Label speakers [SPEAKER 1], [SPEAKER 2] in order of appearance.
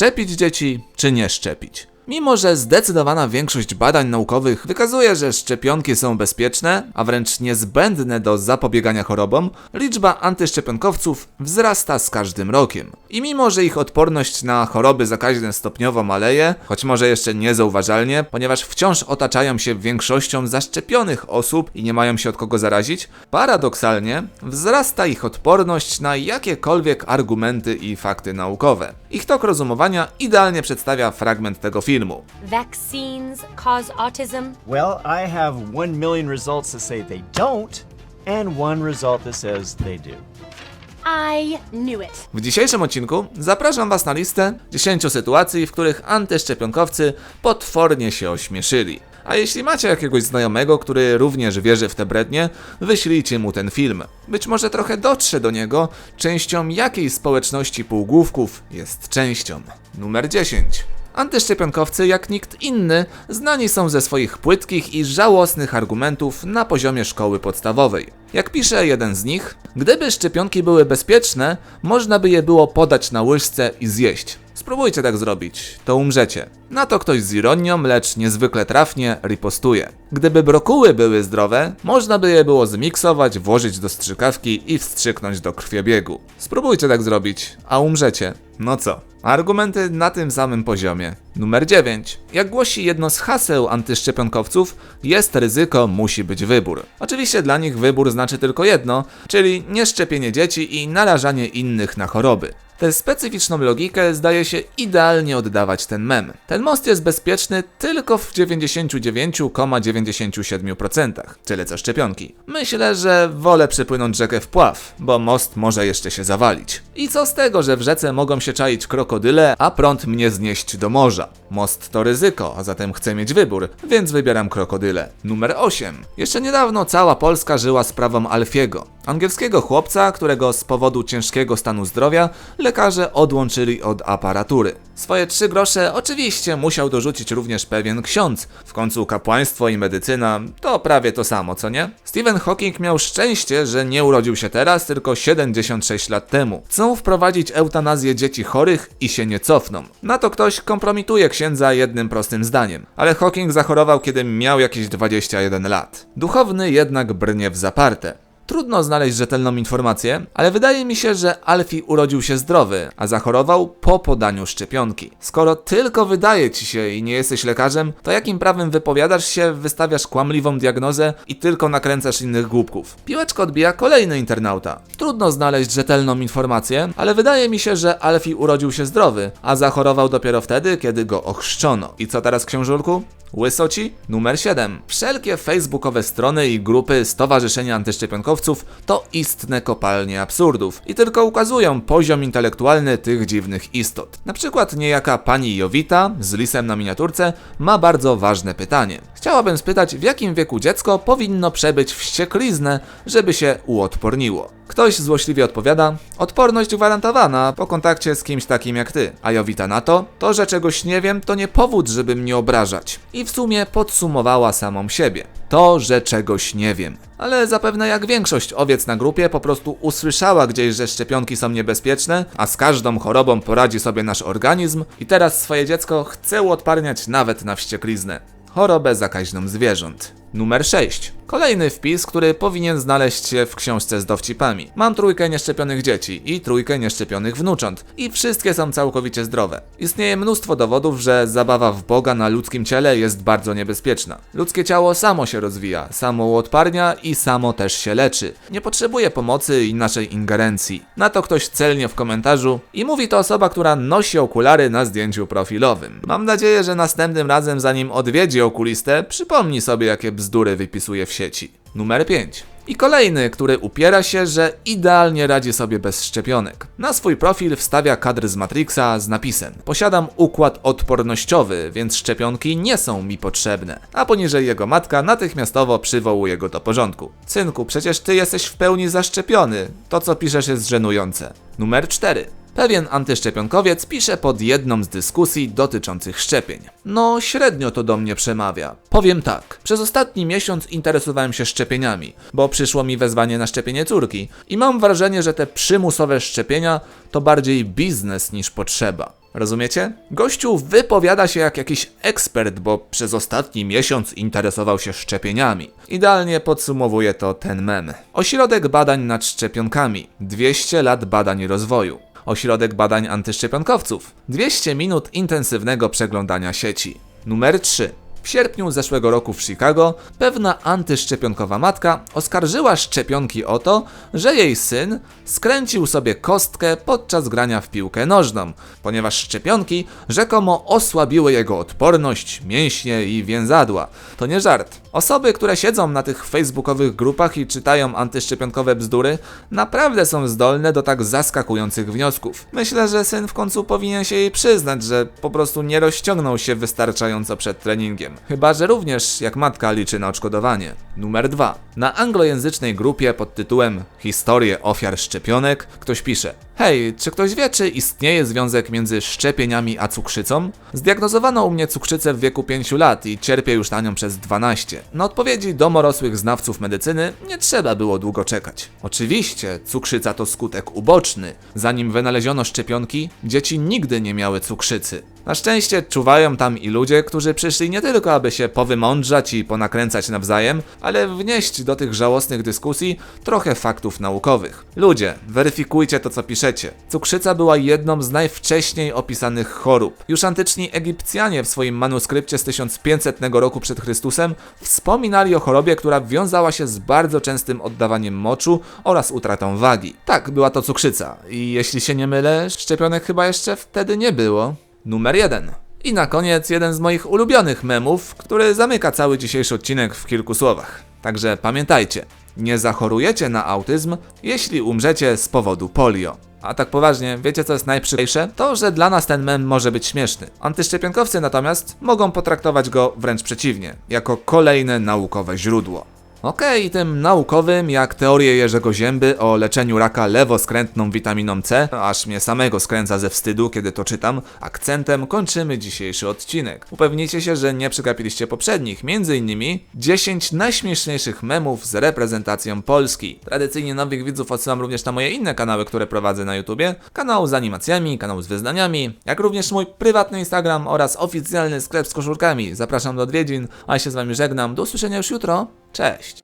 [SPEAKER 1] szczepić dzieci, czy nie szczepić. Mimo, że zdecydowana większość badań naukowych wykazuje, że szczepionki są bezpieczne, a wręcz niezbędne do zapobiegania chorobom, liczba antyszczepionkowców wzrasta z każdym rokiem. I mimo, że ich odporność na choroby zakaźne stopniowo maleje, choć może jeszcze niezauważalnie, ponieważ wciąż otaczają się większością zaszczepionych osób i nie mają się od kogo zarazić, paradoksalnie wzrasta ich odporność na jakiekolwiek argumenty i fakty naukowe. Ich tok rozumowania idealnie przedstawia fragment tego filmu.
[SPEAKER 2] Vaccines cause autism.
[SPEAKER 3] Well, I have one million results that say they don't, and one result that says they do.
[SPEAKER 2] I knew it.
[SPEAKER 1] W dzisiejszym odcinku zapraszam Was na listę 10 sytuacji, w których antyszczepionkowcy potwornie się ośmieszyli. A jeśli macie jakiegoś znajomego, który również wierzy w te brednie, wyślijcie mu ten film. Być może trochę dotrze do niego, częścią jakiej społeczności półgłówków jest częścią. Numer 10. Antyszczepionkowcy, jak nikt inny, znani są ze swoich płytkich i żałosnych argumentów na poziomie szkoły podstawowej. Jak pisze jeden z nich, gdyby szczepionki były bezpieczne, można by je było podać na łyżce i zjeść. Spróbujcie tak zrobić, to umrzecie. Na to ktoś z ironią, lecz niezwykle trafnie ripostuje. Gdyby brokuły były zdrowe, można by je było zmiksować, włożyć do strzykawki i wstrzyknąć do krwiobiegu. Spróbujcie tak zrobić, a umrzecie. No co? Argumenty na tym samym poziomie. Numer 9. Jak głosi jedno z haseł antyszczepionkowców, jest ryzyko, musi być wybór. Oczywiście dla nich wybór znaczy tylko jedno, czyli nieszczepienie dzieci i narażanie innych na choroby. Tę specyficzną logikę zdaje się idealnie oddawać ten mem. Ten most jest bezpieczny tylko w 99,97%, tyle co szczepionki. Myślę, że wolę przypłynąć rzekę w pław, bo most może jeszcze się zawalić. I co z tego, że w rzece mogą się czaić krokodyle, a prąd mnie znieść do morza? Most to ryzyko, a zatem chcę mieć wybór, więc wybieram krokodyle. Numer 8. Jeszcze niedawno cała Polska żyła sprawą Alfiego, angielskiego chłopca, którego z powodu ciężkiego stanu zdrowia lekarze odłączyli od aparatury. Swoje trzy grosze oczywiście musiał dorzucić również pewien ksiądz. W końcu kapłaństwo i medycyna to prawie to samo, co nie? Stephen Hawking miał szczęście, że nie urodził się teraz, tylko 76 lat temu. Chcą wprowadzić eutanazję dzieci chorych i się nie cofną. Na to ktoś kompromituje księdza jednym prostym zdaniem. Ale Hawking zachorował, kiedy miał jakieś 21 lat. Duchowny jednak brnie w zaparte. Trudno znaleźć rzetelną informację, ale wydaje mi się, że Alfie urodził się zdrowy, a zachorował po podaniu szczepionki. Skoro tylko wydaje ci się i nie jesteś lekarzem, to jakim prawem wypowiadasz się, wystawiasz kłamliwą diagnozę i tylko nakręcasz innych głupków? Piłeczko odbija kolejny internauta. Trudno znaleźć rzetelną informację, ale wydaje mi się, że Alfie urodził się zdrowy, a zachorował dopiero wtedy, kiedy go ochrzczono. I co teraz, książulku? Łysoci? Numer 7. Wszelkie facebookowe strony i grupy Stowarzyszenia Antyszczepionkowców to istne kopalnie absurdów i tylko ukazują poziom intelektualny tych dziwnych istot. Na przykład niejaka pani Jowita z lisem na miniaturce ma bardzo ważne pytanie. Chciałabym spytać, w jakim wieku dziecko powinno przebyć wściekliznę, żeby się uodporniło. Ktoś złośliwie odpowiada: Odporność gwarantowana po kontakcie z kimś takim jak ty. A Jowita na to: To, że czegoś nie wiem, to nie powód, żeby mnie obrażać. I w sumie podsumowała samą siebie. To, że czegoś nie wiem. Ale zapewne jak większość owiec na grupie po prostu usłyszała gdzieś, że szczepionki są niebezpieczne, a z każdą chorobą poradzi sobie nasz organizm i teraz swoje dziecko chce uodparniać nawet na wściekliznę. Chorobę zakaźną zwierząt. Numer 6. Kolejny wpis, który powinien znaleźć się w książce z dowcipami. Mam trójkę nieszczepionych dzieci i trójkę nieszczepionych wnucząt i wszystkie są całkowicie zdrowe. Istnieje mnóstwo dowodów, że zabawa w Boga na ludzkim ciele jest bardzo niebezpieczna. Ludzkie ciało samo się rozwija, samo uodparnia i samo też się leczy. Nie potrzebuje pomocy i naszej ingerencji. Na to ktoś celnie w komentarzu i mówi to osoba, która nosi okulary na zdjęciu profilowym. Mam nadzieję, że następnym razem zanim odwiedzi okulistę, przypomni sobie jakie bzdury wypisuje w sieci. Numer 5. I kolejny, który upiera się, że idealnie radzi sobie bez szczepionek. Na swój profil wstawia kadr z Matrixa z napisem: Posiadam układ odpornościowy, więc szczepionki nie są mi potrzebne. A poniżej jego matka natychmiastowo przywołuje go do porządku. Synku, przecież ty jesteś w pełni zaszczepiony. To co piszesz jest żenujące. Numer 4. Pewien antyszczepionkowiec pisze pod jedną z dyskusji dotyczących szczepień. No, średnio to do mnie przemawia. Powiem tak. Przez ostatni miesiąc interesowałem się szczepieniami, bo przyszło mi wezwanie na szczepienie córki i mam wrażenie, że te przymusowe szczepienia to bardziej biznes niż potrzeba. Rozumiecie? Gościu wypowiada się jak jakiś ekspert, bo przez ostatni miesiąc interesował się szczepieniami. Idealnie podsumowuje to ten mem. Ośrodek badań nad szczepionkami. 200 lat badań i rozwoju. Ośrodek badań antyszczepionkowców. 200 minut intensywnego przeglądania sieci. Numer 3. W sierpniu zeszłego roku w Chicago pewna antyszczepionkowa matka oskarżyła szczepionki o to, że jej syn skręcił sobie kostkę podczas grania w piłkę nożną, ponieważ szczepionki rzekomo osłabiły jego odporność, mięśnie i więzadła. To nie żart. Osoby, które siedzą na tych facebookowych grupach i czytają antyszczepionkowe bzdury, naprawdę są zdolne do tak zaskakujących wniosków. Myślę, że syn w końcu powinien się jej przyznać, że po prostu nie rozciągnął się wystarczająco przed treningiem. Chyba, że również jak matka liczy na odszkodowanie. Numer 2. Na anglojęzycznej grupie pod tytułem Historie ofiar szczepionek ktoś pisze Hej, czy ktoś wie, czy istnieje związek między szczepieniami a cukrzycą? Zdiagnozowano u mnie cukrzycę w wieku 5 lat i cierpię już na nią przez 12. Na odpowiedzi domorosłych znawców medycyny nie trzeba było długo czekać. Oczywiście, cukrzyca to skutek uboczny. Zanim wynaleziono szczepionki, dzieci nigdy nie miały cukrzycy. Na szczęście czuwają tam i ludzie, którzy przyszli nie tylko, aby się powymądrzać i ponakręcać nawzajem, ale wnieść do tych żałosnych dyskusji trochę faktów naukowych. Ludzie, weryfikujcie to, co piszecie. Cukrzyca była jedną z najwcześniej opisanych chorób. Już antyczni Egipcjanie w swoim manuskrypcie z 1500 roku przed Chrystusem wspominali o chorobie, która wiązała się z bardzo częstym oddawaniem moczu oraz utratą wagi. Tak, była to cukrzyca. I jeśli się nie mylę, szczepionek chyba jeszcze wtedy nie było. Numer 1. I na koniec jeden z moich ulubionych memów, który zamyka cały dzisiejszy odcinek w kilku słowach. Także pamiętajcie, nie zachorujecie na autyzm, jeśli umrzecie z powodu polio. A tak poważnie, wiecie co jest najprzykrzejsze? To, że dla nas ten mem może być śmieszny. Antyszczepionkowcy natomiast mogą potraktować go wręcz przeciwnie, jako kolejne naukowe źródło. Okej, tym naukowym, jak teorie Jerzego Zięby o leczeniu raka lewoskrętną witaminą C, aż mnie samego skręca ze wstydu, kiedy to czytam, akcentem kończymy dzisiejszy odcinek. Upewnijcie się, że nie przegapiliście poprzednich, m.in. 10 najśmieszniejszych memów z reprezentacją Polski. Tradycyjnie nowych widzów odsyłam również na moje inne kanały, które prowadzę na YouTubie. Kanał z animacjami, kanał z wyznaniami, jak również mój prywatny Instagram oraz oficjalny sklep z koszulkami. Zapraszam do odwiedzin, a ja się z wami żegnam. Do usłyszenia już jutro. Cześć!